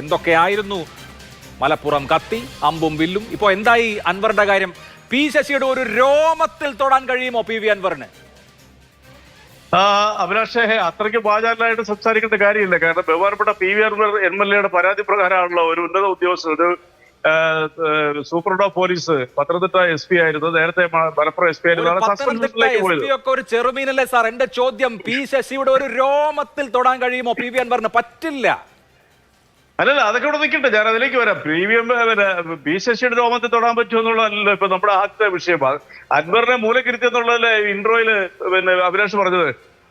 എന്തൊക്കെയായിരുന്നു? മലപ്പുറം കത്തി അമ്പും വില്ലും. ഇപ്പോൾ എന്തായി അൻവറിന്റെ കാര്യം? പി ശശിയുടെ ഒരു രോമത്തിൽ തൊടാൻ കഴിയുമോ പി വി അൻവറിന്? അഭിലാഷേ അത്രയ്ക്ക് വാചാലായിട്ട് സംസാരിക്കേണ്ട കാര്യമില്ല. കാരണം ബഹുമാനപ്പെട്ട P V Anvar M L എയുടെ പരാതി പ്രകാരമാണല്ലോ ഒരു ഉന്നത ഉദ്യോഗസ്ഥർ ഒരു superintendent of police Pathanamthitta S P ആയിരുന്നു. നേരത്തെ മലപ്പുറം എസ് പി ആയിരുന്നു. ഒക്കെ ഒരു ചെറുമീനല്ലേ സാർ എന്റെ ചോദ്യം പി ശശിയുടെ ഒരു രോമത്തിൽ തൊടാൻ കഴിയുമോ പി വി അൻവറിന്? പറ്റില്ല. അല്ലല്ല അതൊക്കെ ഇവിടെ നിൽക്കട്ടെ. ഞാൻ അതിലേക്ക് വരാം. പി വി എം പിന്നെ പി ശശിയുടെ രോമത്തെ തൊടാൻ പറ്റുമോ എന്നുള്ളതല്ലോ ഇപ്പൊ നമ്മുടെ ആദ്യത്തെ വിഷയം. അൻവറിനെ മൂലക്കിരുത്തി എന്നുള്ളതല്ലേ ഇൻട്രോയിൽ പിന്നെ അഭിലാഷ് പറഞ്ഞത്?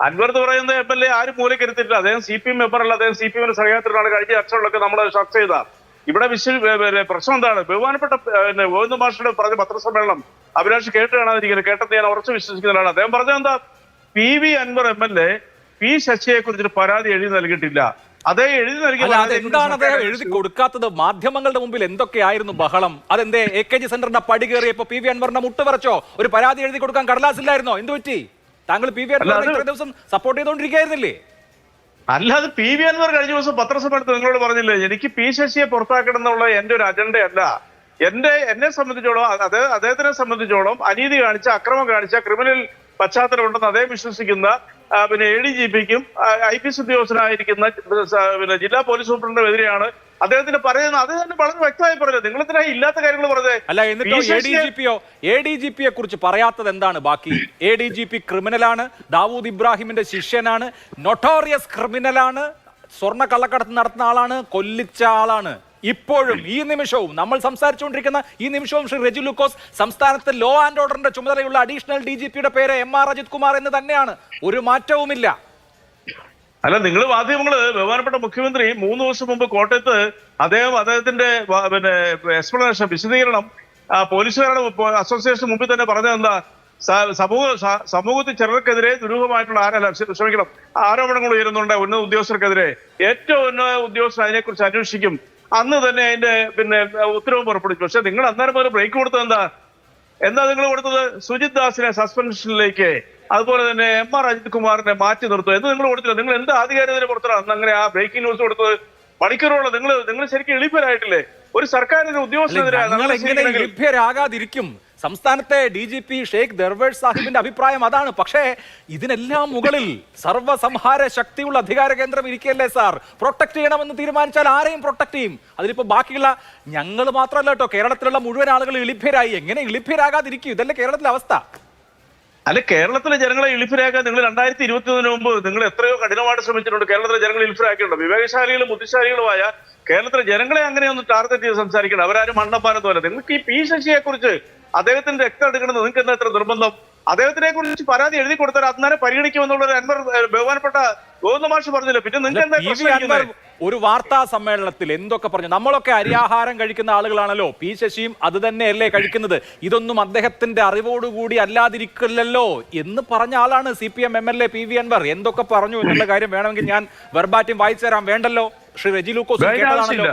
അൻവർ എന്ന് പറയുന്ന എം എൽ എ ആരും മൂലക്കിരുത്തിട്ടില്ല അദ്ദേഹം സി പി എം മെമ്പർ അല്ല. അദ്ദേഹം സി പി എമ്മിന്റെ സഹയാത്രികളാണ് കഴിഞ്ഞ അക്ഷരങ്ങളൊക്കെ നമ്മൾ ചർച്ച ചെയ്ത ഇവിടെ പിന്നെ പ്രശ്നം എന്താണ്? ബഹുമാനപ്പെട്ട പിന്നെ ഗോവിന്ദ മാഷിയുടെ പറഞ്ഞ പത്രസമ്മേളനം അഭിലാഷ് കേട്ട് കാണാതിരിക്കുന്നത് കേട്ടത് ഞാൻ ഉറച്ചു വിശ്വസിക്കുന്നതാണ്. അദ്ദേഹം പറഞ്ഞത് എന്താ P V Anvar M L A P ശശിയെ കുറിച്ചൊരു പരാതി എഴുതി നൽകിയിട്ടില്ല. അതേ എഴുതി നൽകി എന്താണ് അദ്ദേഹം എഴുതി കൊടുക്കാത്തത്? മാധ്യമങ്ങളുടെ മുമ്പിൽ എന്തൊക്കെയായിരുന്നു ബഹളം? അതെന്തേ എ കെ ജി സെന്ററിന്റെ പടി കയറിയപ്പോ പി വി അൻവറിന്റെ മുട്ട് വരച്ചോ? ഒരു പരാതി എഴുതി കൊടുക്കാൻ കടലാസില്ലായിരുന്നോ? എന്ത് പറ്റി? താങ്കൾ പി വി അൻവർ അത് ദിവസം സപ്പോർട്ട് ചെയ്തുകൊണ്ടിരിക്കുകയായിരുന്നില്ലേ അല്ലാതെ പി വി അൻവർ കഴിഞ്ഞ ദിവസം പത്രസമ്മേളനത്തിൽ നിങ്ങളോട് പറഞ്ഞില്ലേ എനിക്ക് പി ശശിയെ പുറത്താക്കണം എന്നുള്ള എന്റെ ഒരു അജണ്ടയല്ല. എന്റെ എന്നെ സംബന്ധിച്ചോളം അത് അദ്ദേഹത്തിനെ സംബന്ധിച്ചോളം അനീതി കാണിച്ച അക്രമം കാണിച്ച ക്രിമിനൽ പശ്ചാത്തലം ഉണ്ടെന്ന് അദ്ദേഹം വിശ്വസിക്കുന്ന പിന്നെ എ ഡി ജി പിക്കും ഐ പി എസ് ഉദ്യോഗസ്ഥനായിരിക്കുന്ന പിന്നെ ജില്ലാ പോലീസ് സൂപ്രണ്ടിനെതിരെയാണ് അദ്ദേഹത്തിന് പറയുന്നത്. അത് തന്നെ വളരെ വ്യക്തമായി പറഞ്ഞത്. നിങ്ങൾ ഇതിനായി ഇല്ലാത്ത കാര്യങ്ങൾ പറഞ്ഞത്? അല്ല എന്നിട്ടോ പി എ ഡി ജി പിയോ എ ഡി ജി പിയെ കുറിച്ച് പറയാത്തത് എന്താണ് ബാക്കി? എ ഡി ജി പി ക്രിമിനലാണ് ദാവൂദ് ഇബ്രാഹിമിന്റെ ശിഷ്യനാണ് നൊട്ടോറിയസ് ക്രിമിനലാണ് സ്വർണ കള്ളക്കടത്ത് നടത്തുന്ന ആളാണ് കൊല്ലിച്ച ആളാണ്. ഇപ്പോഴും ഈ നിമിഷവും നമ്മൾ സംസാരിച്ചുകൊണ്ടിരിക്കുന്ന ഈ നിമിഷവും ശ്രീ റെജി ലൂക്കോസ് സംസ്ഥാനത്ത് ലോ ആൻഡ് ഓർഡറിന്റെ ചുമതലയുള്ള അഡീഷണൽ ഡി ജി പിയുടെ പേര് എം ആർ അജിത് കുമാർ എന്ന് തന്നെയാണ്. ഒരു മാറ്റവുമില്ല. അല്ല നിങ്ങൾ മാധ്യമങ്ങൾ ബഹുമാനപ്പെട്ട മുഖ്യമന്ത്രി മൂന്ന് ദിവസം മുമ്പ് കോട്ടയത്ത് അദ്ദേഹം അദ്ദേഹത്തിന്റെ പിന്നെ എക്സ്പ്ലനേഷൻ വിശദീകരണം പോലീസുകാരുടെ അസോസിയേഷൻ മുമ്പിൽ തന്നെ പറഞ്ഞത് എന്താ? സമൂഹ സമൂഹത്തിൽ ചിലർക്കെതിരെ ദുരൂഹമായിട്ടുള്ള ആരല്ല ശ്രമിക്കണം ആരോപണങ്ങൾ ഉയരുന്നുണ്ട് ഉന്നത ഉദ്യോഗസ്ഥർക്കെതിരെ. ഏറ്റവും ഉന്നത ഉദ്യോഗസ്ഥർ അതിനെക്കുറിച്ച് അന്വേഷിക്കും. അന്ന് തന്നെ അതിന്റെ പിന്നെ ഉത്തരവ് പുറപ്പെടുവിച്ചു. പക്ഷെ നിങ്ങൾ അന്നേരം മുതൽ ബ്രേക്ക് കൊടുത്തത് എന്താ? എന്താ നിങ്ങൾ കൊടുത്തത്? സുജിത് ദാസിനെ സസ്പെൻഷനിലേക്ക് അതുപോലെ തന്നെ എം ആർ അജിത് കുമാറിനെ മാറ്റി നിർത്തുക. എന്ന് നിങ്ങൾ കൊടുത്തില്ല? നിങ്ങൾ എന്ത് ആധികാരികതയുടെ പുറത്താണ് അന്ന് അങ്ങനെ ആ ബ്രേക്കിംഗ് ന്യൂസ് കൊടുത്തത്? മണിക്കൂറോളം നിങ്ങൾ നിങ്ങൾ ശരിക്കും എളിപ്പരായിട്ടില്ലേ ഒരു സർക്കാരിന്റെ ഉദ്യോഗസ്ഥനെതിരെ ലഭ്യരാകാതിരിക്കും സംസ്ഥാനത്തെ D G P Sheikh Darvesh സാഹിബിന്റെ അഭിപ്രായം അതാണ്. പക്ഷേ ഇതിനെല്ലാം മുകളിൽ സർവസംഹാര ശക്തിയുള്ള അധികാര കേന്ദ്രം ഇരിക്കല്ലേ സാർ? പ്രൊട്ടക്ട് ചെയ്യണമെന്ന് തീരുമാനിച്ചാൽ ആരെയും പ്രൊട്ടക്ട് ചെയ്യും? അതിലിപ്പോ ബാക്കിയുള്ള ഞങ്ങൾ മാത്രമല്ല കേട്ടോ കേരളത്തിലുള്ള മുഴുവൻ ആളുകൾ ഇളിഭ്യരായി എങ്ങനെ ഇളിഭ്യരാകാതിരിക്കും ഇതല്ലേ കേരളത്തിലെ അവസ്ഥ. അല്ല കേരളത്തിലെ ജനങ്ങളെ ഇളിഫിലാക്കാൻ നിങ്ങൾ രണ്ടായിരത്തി ഇരുപത്തി ഒന്നിന് മുമ്പ് നിങ്ങൾ എത്രയോ കഠിനമായിട്ട് ശ്രമിച്ചിട്ടുണ്ട്. കേരളത്തിലെ ജനങ്ങളെ ഇളിഫിലാക്കിയിട്ടുണ്ട് വിവേകശാലികളും ബുദ്ധിശാലികളുമായ കേരളത്തിലെ ജനങ്ങളെ അങ്ങനെ ഒന്ന് ടാർഗറ്റ് ചെയ്ത് സംസാരിക്കണം അവരാരും മണ്ണപ്പാനത്ത് പോലെ നിങ്ങൾക്ക് ഈ പി ശശിയെ കുറിച്ച് അദ്ദേഹത്തിന്റെ രക്തം എടുക്കണമെന്ന് നിങ്ങൾക്ക് എന്താ ഇത്ര നിർബന്ധം? അദ്ദേഹത്തിനെ കുറിച്ച് പരാതി എഴുതി കൊടുത്താൽ അന്നേരം പരിഗണിക്കുമെന്നുള്ള ഒരു അൻവർ ബഹുമാനപ്പെട്ട ഗോവിന്ദ മാഷ് പറഞ്ഞില്ല? പിന്നെ നിങ്ങൾക്ക് എന്താ ഒരു വാർത്താ സമ്മേളനത്തിൽ എന്തൊക്കെ പറഞ്ഞു? നമ്മളൊക്കെ അരിയാഹാരം കഴിക്കുന്ന ആളുകളാണല്ലോ. പി ശശിയും അത് തന്നെയല്ലേ കഴിക്കുന്നത്. ഇതൊന്നും അദ്ദേഹത്തിന്റെ അറിവോടുകൂടി അല്ലാതിരിക്കില്ലല്ലോ എന്ന് പറഞ്ഞ ആളാണ് C P M M L A P V Anvar. എന്തൊക്കെ പറഞ്ഞു എന്നുള്ള കാര്യം വേണമെങ്കിൽ ഞാൻ വെർബാറ്റും വായിച്ചു തരാം വേണ്ടല്ലോ? ശ്രീ റെജി ലൂക്കോസ് കേട്ടതാണല്ലോ.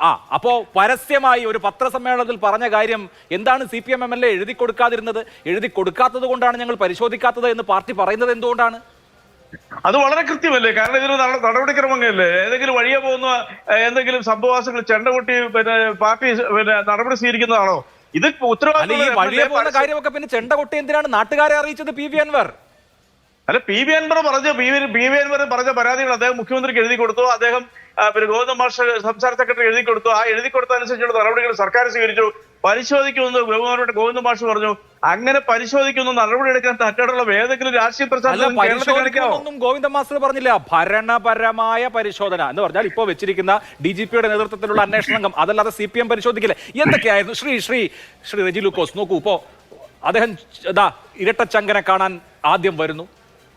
ആ അപ്പോ പരസ്യമായി ഒരു പത്രസമ്മേളനത്തിൽ പറഞ്ഞ കാര്യം എന്താണ് C P M M L A എഴുതി കൊടുക്കാതിരുന്നത്? എഴുതി കൊടുക്കാത്തത് കൊണ്ടാണ് ഞങ്ങൾ പരിശോധിക്കാത്തത് എന്ന് പാർട്ടി പറയുന്നത് എന്തുകൊണ്ടാണ്? അത് വളരെ കൃത്യമല്ലേ? കാരണം ഇതിന് നട- നടപടിക്രമങ്ങളല്ലേ ഏതെങ്കിലും വഴിയെ പോകുന്ന എന്തെങ്കിലും സംഭവവാസങ്ങൾ ചെണ്ട കൂട്ടി പിന്നെ പാർട്ടി പിന്നെ നടപടി സ്വീകരിക്കുന്നതാണോ? ഇത് ഉത്തരവാദിത്തം വഴിയെ പോകുന്ന കാര്യമൊക്കെ പിന്നെ ചെണ്ട കൊട്ടി എന്തിനാണ് നാട്ടുകാരെ അറിയിച്ചത് പി വി അൻവർ? അല്ല പി വി അൻവർ പറഞ്ഞ P V P V Anvar പറഞ്ഞ പരാതികൾ അദ്ദേഹം മുഖ്യമന്ത്രിക്ക് എഴുതി കൊടുത്തു. അദ്ദേഹം പിന്നെ ഗോവിന്ദ മാഷ് സംസ്ഥാന സെക്രട്ടറി എഴുതി കൊടുത്തു. ആ എഴുതി കൊടുത്ത അനുസരിച്ചുള്ള നടപടികൾ സർക്കാർ സ്വീകരിച്ചു. പരിശോധിക്കുമെന്ന് ബഹുമാനപ്പെട്ട ഗോവിന്ദ മാഷ് പറഞ്ഞു. അങ്ങനെ പരിശോധിക്കുന്നു നടപടി എടുക്കാൻ തക്കടുള്ള ഏതെങ്കിലും രാഷ്ട്രീയ പ്രസ്ഥാനം ഗോവിന്ദ മാസ്റ്റർ പറഞ്ഞില്ല. ഭരണപരമായ പരിശോധന എന്ന് പറഞ്ഞാൽ ഇപ്പോൾ വെച്ചിരിക്കുന്ന ഡി ജി പിയുടെ നേതൃത്വത്തിലുള്ള അന്വേഷണ സംഘം. അതല്ലാതെ സി പി എം പരിശോധിക്കില്ല. എന്തൊക്കെയായിരുന്നു? ശ്രീ ശ്രീ ശ്രീ റെജി ലൂക്കോസ് നോക്കൂ ഇപ്പോ അദ്ദേഹം ഇരട്ടച്ചങ്കനെ കാണാൻ ആദ്യം വരുന്നു.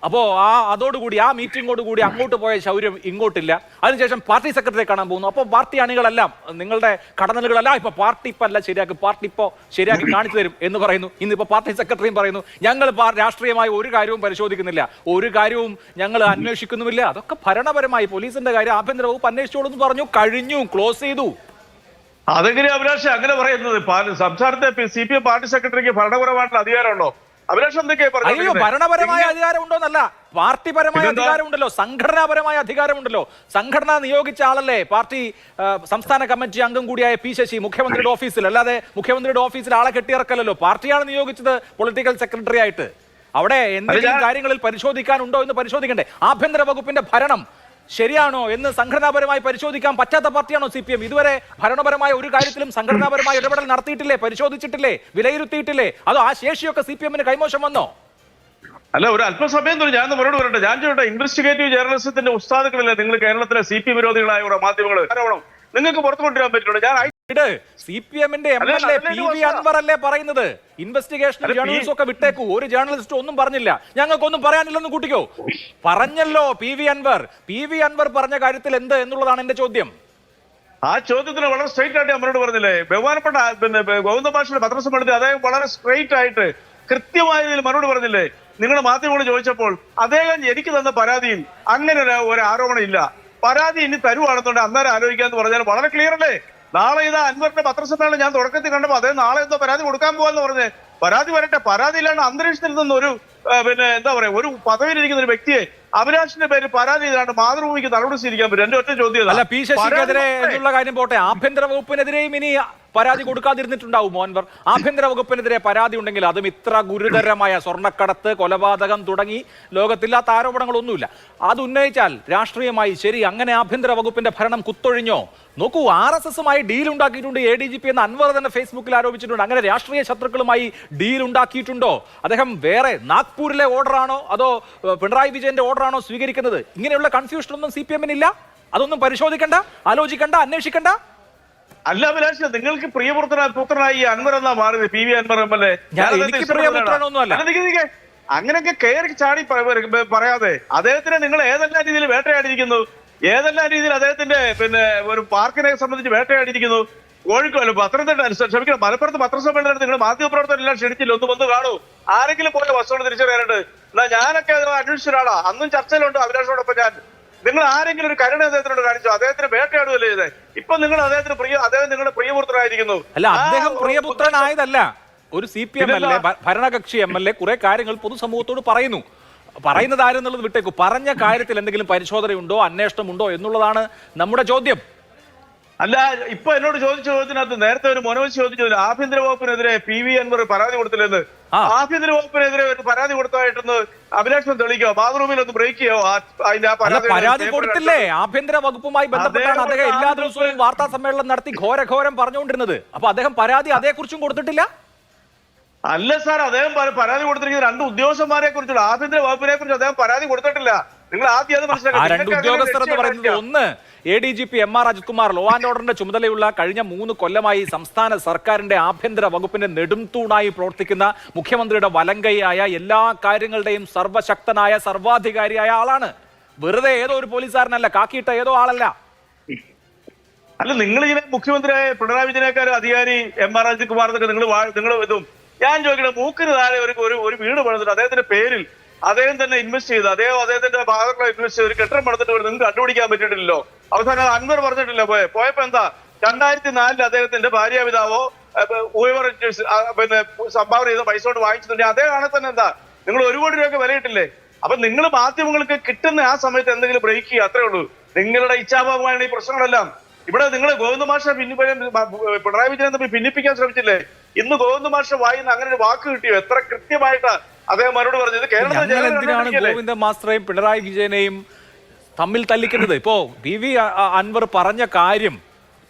അപ്പോ ആ അതോടുകൂടി ആ മീറ്റിങ്ങോട് മീറ്റിംഗോടുകൂടി അങ്ങോട്ട് പോയ ശൗര്യം ഇങ്ങോട്ടില്ല. അതിനുശേഷം പാർട്ടി സെക്രട്ടറിയെ കാണാൻ പോകുന്നു. അപ്പോൾ പാർട്ടി അണികളെല്ലാം നിങ്ങളുടെ കടന്നലുകളെല്ലാം ഇപ്പൊ പാർട്ടി ഇപ്പൊ അല്ല ശരിയാക്കി പാർട്ടി ഇപ്പോ ശരിയാക്കി കാണിച്ചു തരും എന്ന് പറയുന്നു. ഇന്നിപ്പോൾ പാർട്ടി സെക്രട്ടറിയും പറയുന്നു ഞങ്ങൾ രാഷ്ട്രീയമായി ഒരു കാര്യവും പരിശോധിക്കുന്നില്ല. ഒരു കാര്യവും ഞങ്ങൾ അന്വേഷിക്കുന്നുമില്ല. അതൊക്കെ ഭരണപരമായി പോലീസിന്റെ കാര്യം ആഭ്യന്തര വകുപ്പ് അന്വേഷിച്ചോളൂ എന്ന് പറഞ്ഞു കഴിഞ്ഞു ക്ലോസ് ചെയ്തു. അതെങ്ങനെയാ അഭിലാഷ്? അങ്ങനെ പറയുന്നത്. സംസ്ഥാനത്തെ സി പി എം പാർട്ടി സെക്രട്ടറിക്ക് ഭരണപരമായിട്ടുള്ള അധികാരമുണ്ടോ? അഭിലാഷ് എന്തൊക്കെയാ അയ്യോ ഭരണപരമായ അധികാരം ഉണ്ടോന്നല്ല പാർട്ടിപരമായ അധികാരം അധികാരമുണ്ടല്ലോ. സംഘടനാപരമായ അധികാരമുണ്ടല്ലോ. സംഘടന നിയോഗിച്ച ആളല്ലേ? പാർട്ടി സംസ്ഥാന കമ്മിറ്റി അംഗം കൂടിയായ പി ശശി മുഖ്യമന്ത്രിയുടെ ഓഫീസിൽ. അല്ലാതെ മുഖ്യമന്ത്രിയുടെ ഓഫീസിൽ ആളെ കെട്ടിയിറക്കല്ലോ പാർട്ടിയാണ് നിയോഗിച്ചത് പൊളിറ്റിക്കൽ സെക്രട്ടറി ആയിട്ട് അവിടെ എന്തെങ്കിലും കാര്യങ്ങളിൽ പരിശോധിക്കാനുണ്ടോ എന്ന് പരിശോധിക്കണ്ടേ. ആഭ്യന്തര വകുപ്പിന്റെ ഭരണം ശരിയാണോ എന്ന് സംഘടനാപരമായി പരിശോധിക്കാൻ പറ്റാത്ത പാർട്ടിയാണോ സി പി എം ഇതുവരെ ഭരണപരമായ ഒരു കാര്യത്തിലും സംഘടനാപരമായ ഇടപെടൽ നടത്തിയിട്ടില്ലേ? പരിശോധിച്ചിട്ടില്ലേ? വിലയിരുത്തിയിട്ടില്ലേ? അതോ ആ ശേഷിയൊക്കെ സി പി എമ്മിന് കൈമോശം വന്നോ? അല്ല ഒരു അല്പസമയം ഞാൻ മറുപടി പറയട്ടെ. ഞാൻ ചോട്ടെ ഇൻവെസ്റ്റിഗേറ്റീവ് ജേർണലിസത്തിന്റെ ഉസ്താദുകളല്ലേ നിങ്ങൾ കേരളത്തിലെ സി പി വിരോധികളായ മാധ്യമങ്ങൾ നിങ്ങൾക്ക് പുറത്തു കൊണ്ടുവരാൻ പറ്റുള്ളൂ ഞാൻ ഇത് സി പി എമ്മിന്റെ M L A P V Anwar അല്ലേ പറയുന്നത്? ഇൻവെസ്റ്റിഗേഷൻ ജേർണലിസ്റ്റ് ഒക്കെ വിട്ടേക്കൂ. ഒരു ജേർണലിസ്റ്റ് ഒന്നും പറഞ്ഞില്ല. ഞങ്ങൾക്കൊന്നും പറയാനില്ലെന്ന് കൂട്ടിക്കോ. പറഞ്ഞല്ലോ P V Anwar P V Anwar പറഞ്ഞ കാര്യത്തിൽ എന്ത് എന്നുള്ളതാണ് എന്റെ ചോദ്യം. ആ ചോദ്യത്തിന് വളരെ സ്ട്രൈറ്റ് ആയിട്ട് അമ്മയോട് പറഞ്ഞില്ലേ? ബഹുമാനപ്പെട്ട പിന്നെ ബ- ഗോവിന്ദ ഭാഷയുടെ പത്രസമ്മേളനത്തിൽ അദ്ദേഹം വളരെ സ്ട്രൈറ്റ് ആയിട്ട് കൃത്യമായ രീതിയിൽ മറുപടി പറഞ്ഞില്ലേ? നിങ്ങളുടെ മാധ്യമങ്ങൾ ചോദിച്ചപ്പോൾ അദ്ദേഹം എനിക്ക് തന്ന പരാതിയിൽ അങ്ങനെ ഒരു ഒരു ആരോപണം ഇല്ല. പരാതി ഇനി തരുവാണെന്നുണ്ട് അന്നേരം ആലോചിക്കാന്ന് പറഞ്ഞാൽ വളരെ ക്ലിയർ അല്ലേ? നാളെ ഇതാ അൻവറിന്റെ പത്രസമ്മേളനം ഞാൻ തുടക്കത്തിൽ കണ്ടപ്പോൾ അദ്ദേഹം നാളെ എന്തോ പരാതി കൊടുക്കാൻ പോവാന്ന് പറഞ്ഞ് പരാതി വരട്ടെ പരാതി ഇല്ലാണ്ട് അന്തരീക്ഷത്തിൽ നിന്ന് ഒരു പിന്നെ എന്താ പറയാ ഒരു പദവിയിലിരിക്കുന്ന ഒരു വ്യക്തിയെ അഭിലാഷിന്റെ പേര് പരാതി ചെയ്താണ്ട് മാതൃഭൂമിക്ക് നടപടി സ്വീകരിക്കാൻ പറ്റും എന്റെ ഒറ്റ ചോദ്യം. അല്ല പി ശശിക്കെതിരെ എന്നുള്ള കാര്യം പോട്ടെ ആഭ്യന്തര വകുപ്പിനെതിരെയും ഇനി പരാതി കൊടുക്കാതിരുന്നിട്ടുണ്ടാവും മോൻവർ. ആഭ്യന്തര വകുപ്പിനെതിരെ പരാതി ഉണ്ടെങ്കിൽ അതും ഇത്ര ഗുരുതരമായ സ്വർണക്കടത്ത് കൊലപാതകം തുടങ്ങി ലോകത്തില്ലാത്ത ആരോപണങ്ങളൊന്നുമില്ല. അത് ഉന്നയിച്ചാൽ രാഷ്ട്രീയമായി ശരി അങ്ങനെ ആഭ്യന്തര വകുപ്പിന്റെ ഭരണം കുത്തൊഴിഞ്ഞോ? നോക്കൂ ആർ എസ് എസുമായി ഡീൽ ഉണ്ടാക്കിയിട്ടുണ്ട് എ ഡി ജി പി എന്ന് അൻവർ തന്നെ ഫേസ്ബുക്കിൽ ആരോപിച്ചിട്ടുണ്ട്. അങ്ങനെ രാഷ്ട്രീയ ശത്രുക്കളുമായി ഡീൽ ഉണ്ടാക്കിയിട്ടുണ്ടോ? അദ്ദേഹം വേറെ നാഗ്പൂരിലെ ഓർഡറാണോ അതോ പിണറായി വിജയന്റെ ഓർഡറാണോ സ്വീകരിക്കുന്നത്? ഇങ്ങനെയുള്ള കൺഫ്യൂഷനൊന്നും സി പി എമ്മിനില്ല അതൊന്നും പരിശോധിക്കണ്ട ആലോചിക്കണ്ട അന്വേഷിക്കണ്ട? അല്ല അഭിലാഷ് നിങ്ങൾക്ക് പ്രിയപുത്ര പുത്രനായി ഈ അൻവർ എന്നാ മാറിയത്? P V Anwar M L A. അങ്ങനെയൊക്കെ കയറി ചാടി പറയാതെ അദ്ദേഹത്തിനെ നിങ്ങൾ ഏതെല്ലാം രീതിയിൽ വേട്ടയാടിയിരിക്കുന്നു? ഏതെല്ലാം രീതിയിൽ അദ്ദേഹത്തിന്റെ പിന്നെ ഒരു പാർക്കിനെ സംബന്ധിച്ച് വേട്ടയാടിയിരിക്കുന്നു? കോഴിക്കോട് പത്രത്തിന്റെ ക്ഷമിക്കണം മലപ്പുറത്ത് പത്രസമ്മേളനം നിങ്ങൾ മാധ്യമപ്രവർത്തകരെല്ലാം ക്ഷണിച്ചില്ല. ഒന്ന് വന്ന് കാണൂ. ആരെങ്കിലും പോലെ വസ്തുക്കൾ തിരിച്ചറിയാനുണ്ട് എന്നാ ഞാനൊക്കെ അന്വേഷിച്ച ഒരാളാ. അന്നും ചർച്ചയിലുണ്ട് അഭിലാഷോടൊപ്പം ഞാൻ. നിങ്ങൾ ആരെങ്കിലും ഒരു കരുണ അദ്ദേഹത്തിനോട് കാണിച്ചോ? അദ്ദേഹത്തിന് വേട്ടയാടുകയല്ലേ ചെയ്തേ? ഇപ്പൊ നിങ്ങൾ അദ്ദേഹത്തിന് പ്രിയ അദ്ദേഹം നിങ്ങളുടെ പ്രിയപുത്രനായിരിക്കുന്നു. അല്ല അദ്ദേഹം പ്രിയപുത്രനായതല്ല. ഒരു C P M L A ഭരണകക്ഷി എം എൽ എ കുറെ കാര്യങ്ങൾ പൊതുസമൂഹത്തോട് പറയുന്നു. പറയുന്നത് ആരെന്നുള്ളത് വിട്ടേക്കു. പറഞ്ഞ കാര്യത്തിൽ എന്തെങ്കിലും പരിശോധനയുണ്ടോ അന്വേഷണമുണ്ടോ എന്നുള്ളതാണ് നമ്മുടെ ചോദ്യം. അല്ല ഇപ്പൊ എന്നോട് ചോദിച്ച ചോദ്യത്തിനകത്ത് നേരത്തെ ഒരു മനോജ് ചോദിച്ചു ആഭ്യന്തര വകുപ്പിനെതിരെ പി വി അൻവർ പരാതി കൊടുത്തില്ലെന്ന്. ആഭ്യന്തര വകുപ്പിനെതിരെ ഒരു പരാതി കൊടുത്തായിട്ടൊന്ന് അഭിലാഷം തെളിയിക്കോ? ബാത്റൂമിൽ ഒന്ന് ബ്രേക്ക് ചെയ്യോ? അതിന്റെ പരാതി കൊടുത്തില്ലേ? ആഭ്യന്തര വകുപ്പുമായി ബന്ധപ്പെട്ടാണ് അദ്ദേഹം അദ്ദേഹം എല്ലാ ദിവസവും വാർത്താ സമ്മേളനം നടത്തി ഘോരഘോരം പറഞ്ഞുകൊണ്ടിരുന്നത്. അപ്പൊ അദ്ദേഹം പരാതി അതേക്കുറിച്ചും കൊടുത്തിട്ടില്ല? അല്ല സാർ അദ്ദേഹം പരാതി കൊടുത്തിരിക്കുന്നത് രണ്ട് ഉദ്യോഗസ്ഥന്മാരെ കുറിച്ചുള്ള ആഭ്യന്തര വകുപ്പിനെ കുറിച്ച് അദ്ദേഹം പരാതി കൊടുത്തിട്ടില്ല. നിങ്ങൾ ആദ്യം അത് ആ രണ്ട് നിങ്ങൾക്ക് അങ്ങനെ ഉദ്യോഗസ്ഥർ എന്ന് പറയുന്നത് ഒന്ന് A D G P M R Ajithkumar law and ഓർഡറിന്റെ ചുമതലയുള്ള കഴിഞ്ഞ മൂന്ന് കൊല്ലമായി സംസ്ഥാന സർക്കാരിന്റെ ആഭ്യന്തര വകുപ്പിന്റെ നെടുംതൂണായി പ്രവർത്തിക്കുന്ന മുഖ്യമന്ത്രിയുടെ വലങ്കൈയായ എല്ലാ കാര്യങ്ങളുടെയും സർവശക്തനായ സർവാധികാരിയായ ആളാണ്. വെറുതെ ഏതോ ഒരു പോലീസുകാരനല്ല കാക്കിയിട്ട ഏതോ ആളല്ല. അല്ല നിങ്ങൾ ഇങ്ങനെ മുഖ്യമന്ത്രിയായ പിണറായി വിജയനേക്കാൾ അധികാരി എം ആർ അജിത് കുമാർ എന്നൊക്കെ നിങ്ങൾ നിങ്ങൾ ഇതും ഞാൻ ചോദിക്കണം മൂക്കിന് താഴെ ഒരു ഒരു ഒരു വീട് പണിതിട്ട് അദ്ദേഹത്തിന്റെ പേരിൽ അദ്ദേഹം തന്നെ ഇൻവെസ്റ്റ് ചെയ്ത് അദ്ദേഹം അദ്ദേഹത്തിന്റെ ഭാഗങ്ങളെ ഇൻവെസ്റ്റ് ചെയ്ത് ഒരു കെട്ടിടം പണിതിട്ട് നിങ്ങൾക്ക് കണ്ടുപിടിക്കാൻ പറ്റിയിട്ടില്ലല്ലോ. അവസാനം അൻവർ പറഞ്ഞിട്ടില്ല പോയെ. പോയപ്പോ എന്താ രണ്ടായിരത്തി നാലിൽ അദ്ദേഹത്തിന്റെ ഭാര്യ പിതാവോ പിന്നെ സംഭാവന ചെയ്ത പൈസ കൊണ്ട് വാങ്ങിച്ചിട്ടുണ്ടെങ്കിൽ കാണാൻ തന്നെ എന്താ നിങ്ങൾ ഒരു കോടി രൂപയൊക്കെ വിലയിട്ടില്ലേ? അപ്പൊ നിങ്ങൾ മാധ്യമങ്ങൾക്ക് കിട്ടുന്ന ആ സമയത്ത് എന്തെങ്കിലും ബ്രേക്ക് ചെയ്യുക അത്രേ ഉള്ളൂ. നിങ്ങളുടെ ഇച്ഛാഭാവമാണ് ഈ പ്രശ്നങ്ങളെല്ലാം. ഇവിടെ നിങ്ങൾ ഗോവിന്ദ മാഷെ പിണറായി വിജയൻ തമ്മിൽ ഭിന്നിപ്പിക്കാൻ ശ്രമിച്ചില്ലേ? ഇന്ന് ഗോവിന്ദ മാഷ വായിന്ന് അങ്ങനെ ഒരു വാക്ക് കിട്ടിയോ? എത്ര കൃത്യമായിട്ട് അദ്ദേഹം മറുപടി പറഞ്ഞത് ജനങ്ങൾ എന്തിനാണ് ഗോവിന്ദ മാസ്റ്ററെയും പിണറായി വിജയനെയും തമ്മിൽ തല്ലിക്കുന്നത് ഇപ്പോ പി വി അൻവർ പറഞ്ഞ കാര്യം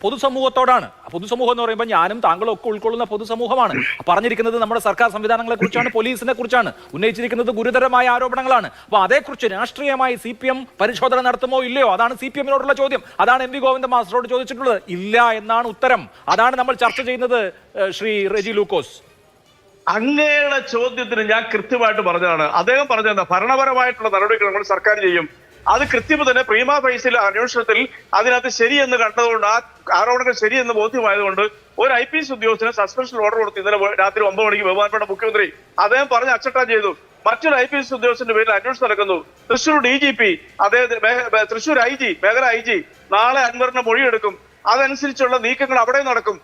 പൊതുസമൂഹത്തോടാണ്. പൊതുസമൂഹം എന്ന് പറയുമ്പോൾ ഞാനും താങ്കളും ഒക്കെ ഉൾക്കൊള്ളുന്ന പൊതുസമൂഹമാണ്. പറഞ്ഞിരിക്കുന്നത് നമ്മുടെ സർക്കാർ സംവിധാനങ്ങളെ കുറിച്ചാണ് പോലീസിനെ കുറിച്ചാണ്. ഉന്നയിച്ചിരിക്കുന്നത് ഗുരുതരമായ ആരോപണങ്ങളാണ്. അപ്പോൾ അതേക്കുറിച്ച് രാഷ്ട്രീയമായി സി പി എം പരിശോധന നടത്തുമോ ഇല്ലയോ? അതാണ് സി പി എമ്മിനോടുള്ള ചോദ്യം. അതാണ് എം വി ഗോവിന്ദ മാസ്റ്ററോട് ചോദിച്ചിട്ടുള്ളത്. ഇല്ല എന്നാണ് ഉത്തരം. അതാണ് നമ്മൾ ചർച്ച ചെയ്യുന്നത് ശ്രീ റെജി ലൂക്കോസ്. അങ്ങയുടെ ചോദ്യത്തിന് ഞാൻ കൃത്യമായിട്ട് പറഞ്ഞതാണ്. അദ്ദേഹം പറഞ്ഞത് ഭരണപരമായിട്ടുള്ള നടപടികൾ നമ്മൾ സർക്കാർ ചെയ്യും. അത് കൃത്യം തന്നെ പ്രീമ ഫൈസിൽ അന്വേഷണത്തിൽ അതിനകത്ത് ശരിയെന്ന് കണ്ടതുകൊണ്ട് ആ ആരോപണങ്ങൾ ശരിയെന്ന് ബോധ്യമായതുകൊണ്ട് ഒരു ഐ പി എസ് ഉദ്യോഗസ്ഥന് സസ്പെൻഷൻ ഓർഡർ കൊടുത്തു ഇന്നലെ രാത്രി ഒമ്പത് മണിക്ക് ബഹുമാനപ്പെട്ട മുഖ്യമന്ത്രി അദ്ദേഹം പറഞ്ഞ് അച്ചട്ടാൻ ചെയ്തു. മറ്റൊരു ഐ പി എസ് ഉദ്യോഗസ്ഥന്റെ പേരിൽ അന്വേഷണം നടക്കുന്നു. തൃശൂർ ഡി ജി പി മേ- തൃശൂർ ഐ ജി മേഖല ഐ ജി നാളെ അൻവറിന്റെ മൊഴിയെടുക്കും. അതനുസരിച്ചുള്ള നീക്കങ്ങൾ അവിടെ നടക്കും.